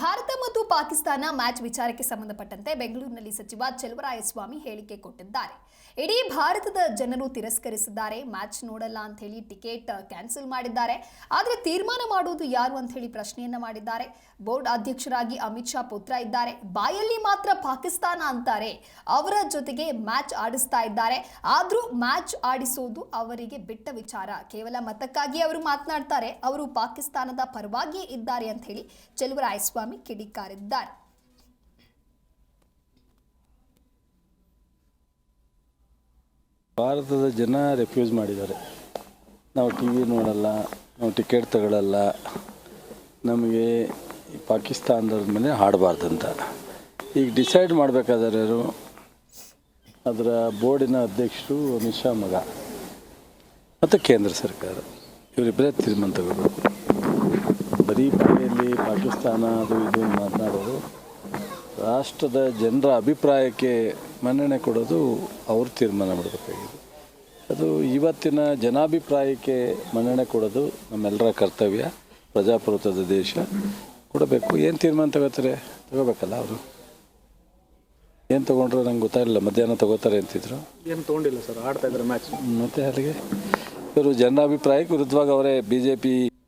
ಭಾರತ ಮತ್ತು ಪಾಕಿಸ್ತಾನ ಮ್ಯಾಚ್ ವಿಚಾರಕ್ಕೆ ಸಂಬಂಧಪಟ್ಟಂತೆ ಬೆಂಗಳೂರಿನಲ್ಲಿ ಸಚಿವ ಚೆಲುವರಾಯಸ್ವಾಮಿ ಹೇಳಿಕೆ ಕೊಟ್ಟಿದ್ದಾರೆ. ಇಡೀ ಭಾರತದ ಜನರು ತಿರಸ್ಕರಿಸಿದ್ದಾರೆ. ಮ್ಯಾಚ್ ನೋಡಲ್ಲ ಅಂತ ಹೇಳಿ ಟಿಕೆಟ್ ಕ್ಯಾನ್ಸಲ್ ಮಾಡಿದ್ದಾರೆ. ಆದರೆ ತೀರ್ಮಾನ ಮಾಡುವುದು ಯಾರು ಅಂತ ಹೇಳಿ ಪ್ರಶ್ನೆಯನ್ನ ಮಾಡಿದ್ದಾರೆ. ಬೋರ್ಡ್ ಅಧ್ಯಕ್ಷರಾಗಿ ಅಮಿತ್ ಶಾ ಪುತ್ರ ಇದ್ದಾರೆ. ಬಾಯಲ್ಲಿ ಮಾತ್ರ ಪಾಕಿಸ್ತಾನ ಅಂತಾರೆ. ಅವರ ಜೊತೆಗೆ ಮ್ಯಾಚ್ ಆಡಿಸ್ತಾ ಇದ್ದಾರೆ. ಆದ್ರೂ ಮ್ಯಾಚ್ ಆಡಿಸೋದು ಅವರಿಗೆ ಬಿಟ್ಟ ವಿಚಾರ. ಕೇವಲ ಮತಕ್ಕಾಗಿ ಅವರು ಮಾತನಾಡ್ತಾರೆ. ಅವರು ಪಾಕಿಸ್ತಾನದ ಪರವಾಗಿಯೇ ಇದ್ದಾರೆ ಅಂತ ಹೇಳಿ ಚೆಲುವರಾಯಸ್ವಾಮಿ ಕಿಡಿಕಾರಿದ್ದಾರೆ. ಭಾರತದ ಜನ ರೆಫ್ಯೂಸ್ ಮಾಡಿದ್ದಾರೆ. ನಾವು ಟಿ ವಿ ನೋಡಲ್ಲ, ನಾವು ಟಿಕೆಟ್ ತಗೊಳ್ಳಲ್ಲ ನಮಗೆ ಪಾಕಿಸ್ತಾನದವ್ರ ಮೇಲೆ ಹಾಡಬಾರ್ದಂತ. ಈಗ ಡಿಸೈಡ್ ಮಾಡಬೇಕಾದ್ರೆ ಅದರ ಬೋರ್ಡಿನ ಅಧ್ಯಕ್ಷರು ಅಮಿತ್ ಮಗ, ಮತ್ತು ಕೇಂದ್ರ ಸರ್ಕಾರ. ಇವರಿಬ್ಬರೇ ತೀರ್ಮಾನ ತಗೋಬೇಕು. ಬರೀ ಬಾಯಲ್ಲಿ ಪಾಕಿಸ್ತಾನ ಅದು ಇದು ಮಾತನಾಡೋದು. ರಾಷ್ಟ್ರದ ಜನರ ಅಭಿಪ್ರಾಯಕ್ಕೆ ಮನ್ನಣೆ ಕೊಡೋದು ಅವರು ತೀರ್ಮಾನ ಮಾಡಬೇಕಾಗಿದೆ ಅದು ಇವತ್ತಿನ ಜನಾಭಿಪ್ರಾಯಕ್ಕೆ ಮನ್ನಣೆ ಕೊಡೋದು ನಮ್ಮೆಲ್ಲರ ಕರ್ತವ್ಯ ಪ್ರಜಾಪ್ರಭುತ್ವದ ದೇಶ. ಕೊಡಬೇಕು. ಏನು ತೀರ್ಮಾನ ತಗೋತಾರೆ? ತಗೋಬೇಕಲ್ಲ ಅವರು. ಏನು ತೊಗೊಂಡ್ರು ನಂಗೆ ಗೊತ್ತಾಗಲಿಲ್ಲ. ಮಧ್ಯಾಹ್ನ ತಗೋತಾರೆ ಅಂತಿದ್ರು. ಏನು ತೊಗೊಂಡಿಲ್ಲ ಸರ್? ಆಡ್ತಾ ಇದ್ದಾರೆ ಮ್ಯಾಚ್ ಮತ್ತೆ ಅಲ್ಲಿಗೆ. ಇವರು ಜನಾಭಿಪ್ರಾಯಕ್ಕೆ ವಿರುದ್ಧವಾಗಿ ಅವರೇ ಬಿ ಜೆ ಪಿ